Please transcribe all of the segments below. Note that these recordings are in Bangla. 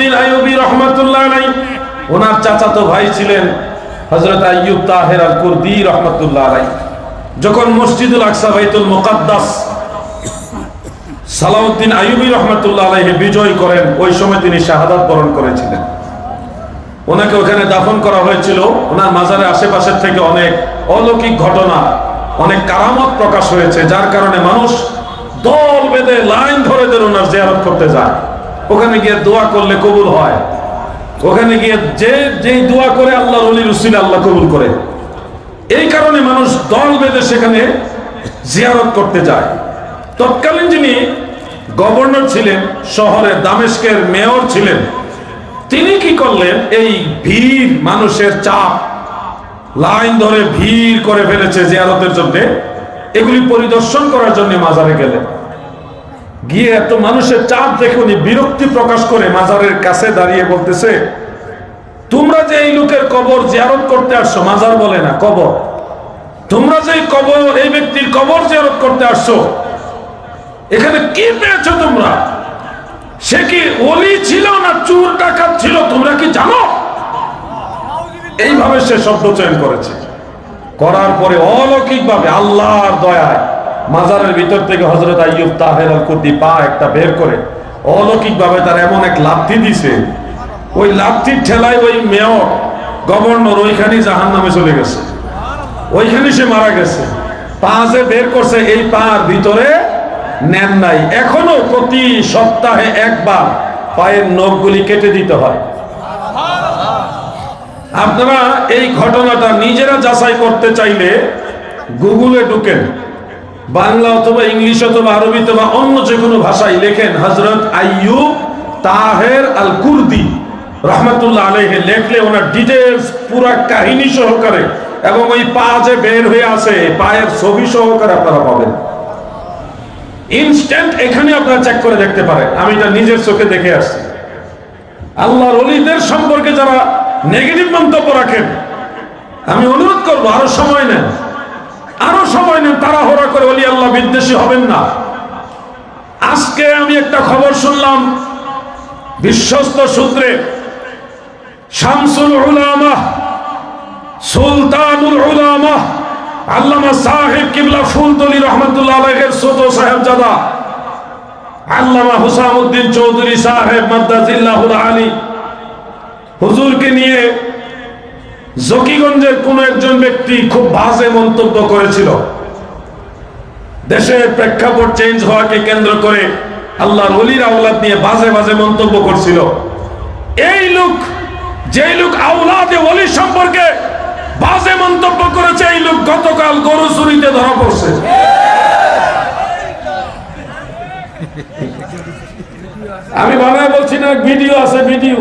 সালাউদ্দিন আইয়ুবী রহমাতুল্লাহ আলাই ওনার চাচাতো ভাই ছিলেন হযরত আইয়ুব তাহের আল কুরদি রহমাতুল্লাহ আলাই যখন মসজিদুল আকসা বাইতুল মুকাদ্দাস সালাউদ্দিন আইয়ুবী রহমাতুল্লাহ আলাইহি বিজয় করেন, ওই সময় তিনি শাহাদাত বরণ করেছিলেন। ওনাকে ওখানে দাফন করা হয়েছিল। ওনার মাজারের আশেপাশের থেকে অনেক অলৌকিক ঘটনা, অনেক কারামত প্রকাশ হয়েছে, যার কারণে মানুষ দল বেঁধে লাইন ধরে ধরে ওনার জিয়ারত করতে যায়। ওখানে গিয়ে দোয়া করলে কবুল হয়। ওখানে গিয়ে যে, যেই দোয়া করে আল্লাহ অলির উসিলে আল্লাহ কবুল করে। এই কারণে মানুষ দল বেঁধে সেখানে জিয়ারত করতে যায়। তৎকালীন যিনি গভর্নর ছিলেন শহরের দামেস্কের মেয়র ছিলেন, তিনি কি করলেন? এই ভিড়, মানুষের চাপ, লাইন ধরে ভিড় করে ফেলেছে জিয়ারতের জন্য। এগুলি পরিদর্শন করার জন্য মাজারে গেলেন। গিয়ে এত মানুষের চাপ দেখে উনি বিরক্তি প্রকাশ করে মাজারের কাছে দাঁড়িয়ে বলতেছে, তোমরা যে এই লোকের কবর জিয়ারত করতে আসছো, মাজার বলে না, কবর। তোমরা যে কবর, এই ব্যক্তির কবর জিয়ারত করতে আসছো, এখানে কি পেয়েছ তোমরা? সে কি ওলি ছিল না চুর ডাকাত ছিল, তোমরা কি জানো? এইভাবে সে শব্দ চয়ন করেছে। করার পরে অলৌকিক ভাবে আল্লাহর দয়ায় মাজারের ভিতর থেকে হজরত আইয়ুব তাহের আল কুদ্দি পা একটা বের করে অলৌকিক ভাবে তার এমন এক লাথি দিছে। ওই লাথির ঠেলায় ওই মেয়র, গভর্নর ওইখানে জাহান নামে চলে গেছে। ওইখানে সে মারা গেছে। পা যে বের করছে, এই পার ভিতরে নেন নাই। এখনও প্রতি সপ্তাহে একবার পায়ের নখগুলি কেটে দিতে হয়। আপনারা এই ঘটনাটা নিজেরা যাচাই করতে চাইলে গুগলে ঢুকেন। বাংলা অথবা ইংলিশ অথবা আরবি অথবা অন্য যে কোনো ভাষায় লেখেন হজরত আইয়ুব তাহের আল কুর্দি রহমতুল্লাহ আলহে লেখলে ওনার ডিটেলস পুরা কাহিনী সহকারে এবং ওই পা যে বের হয়ে আছে, পায়ের ছবি সহকারে আপনারা পাবেন। ইনস্ট্যান্ট এখানে আপনারা চেক করে দেখতে পারেন। আমি এটা নিজের চোখে দেখে আসছি। আল্লাহর অলিদের সম্পর্কে যারা নেগেটিভ মন্তব্য রাখেন, আমি অনুরোধ করব, আরও সময় নেন। তারা হরা করে অলি আল্লাহ বিদ্বেষী হবেন না। আজকে আমি একটা খবর শুনলাম বিশ্বস্ত সূত্রে। শামসুল উলামা, সুলতানুল উলামা, আল্লামা সাহেব কিবলা ফুলতলি আল্লামা হুসামউদ্দিন চৌধুরী সাহেব মাদ্দাজিল্লাহুল আলী। হুজুরকে নিয়ে জকিগঞ্জের কোন একজন ব্যক্তি খুব বাজে মন্তব্য করেছিল। দেশের প্রেক্ষাপট চেঞ্জ হওয়াকে কেন্দ্র করে আল্লাহর অলির আওলাদ নিয়ে বাজে বাজে মন্তব্য করছিল। এই লোক, যেই লোক আওলাদে অলি সম্পর্কে বাজে মন্তব্য করেছে, এই লোক গতকাল গরু চুরিতে ধরা পড়ছে। আমি বাংলায় বলছি না, ভিডিও আছে, ভিডিও।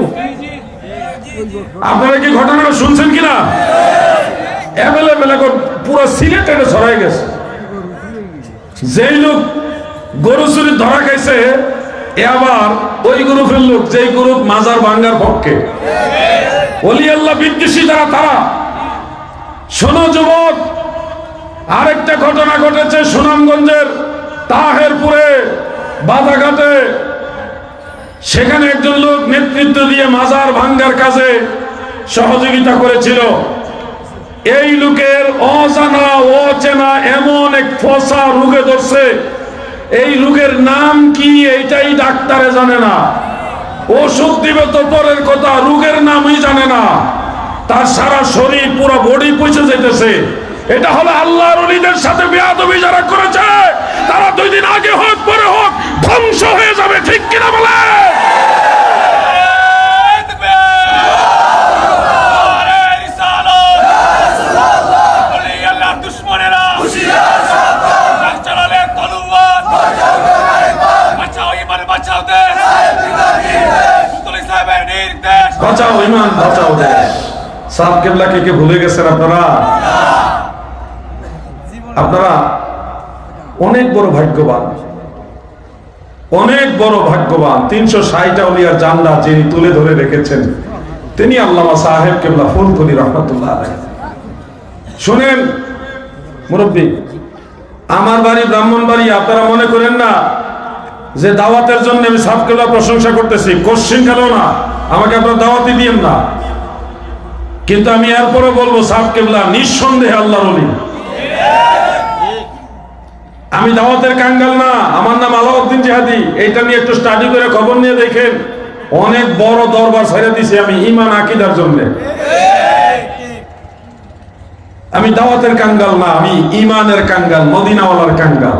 আপনারা কি ঘটনাটা শুনছেন কিনা? অ্যাভেলেবেল এখন পুরো সিলেট ছড়াই গেছে। যেই লোক গরু চুরি ধরা খাইছে, এ আবার ওই গ্রুপের লোক, যেই গ্রুপ মাজার ভাঙ্গার পক্ষে। অলি আল্লাহ বিদ্বেষী যারা, তারা। শোনো যুবক, আরেকটা ঘটনা ঘটেছে সুনামগঞ্জের তাহেরপুরে বাধাঘাটে সেখানে একজন লোক নেতৃত্ব দিয়ে মাজার ভাঙ্গার কাজে সহযোগিতা করেছিল। এই লোকের অজানা, অচেনা এমন এক ফসা রুগে ধরছে। এই রোগের নাম কি এইটাই ডাক্তারে জানে না। ওষুধ দিবে তো পরের কথা, রোগের নামই জানে না। তার সারা শরীর, পুরো বডি পচে যেতেছে। এটা হলো আল্লাহর অলিদের সাথে বেয়াদবি যারা করেছে, তারা দুই দিন আগে হোক, পরে হোক, ধ্বংস হয়ে যাবে, ঠিক কিনা বলে? বাঁচাও ইমান। বাঁচাও দেশ। সাত কেবলাকে কে ভুলে গেছেন আপনারা? আপনারা অনেক বড় ভাগ্যবান। অনেক বড় ভাগ্যবান। তিনশো জান্নাত যিনি তুলে ধরে রেখেছেন তিনি আল্লামা সাহেব কেবলা ফুলতলি রহমতুল্লাহ। শোনেন মুরব্বী আমার বাড়ি ব্রাহ্মণ বাড়ি আপনারা মনে করেন না যে দাওয়াতের জন্য আমি সাহেব কেবলা প্রশংসা করতেছি? কোশ্চিন কেন না। আমাকে আপনার দাওয়াতি দিয়েন না। কিন্তু আমি এরপরে বলব সাহ কেবলা, নিঃসন্দেহে আল্লাহর অলি। আমি দাওয়াতের কাঙ্গাল না, আমার নাম আলাউদ্দিন জিহাদি। এইটা নিয়ে একটু স্টাডি করে খবর নিয়ে দেখেন। অনেক বড় দরবার ছেড়ে দিছি আমি ইমান, আকিদার জন্য। আমি দাওয়াতের কাঙ্গাল না, আমি ইমানের কাঙ্গাল, মদিনাওয়ালার কাঙ্গাল।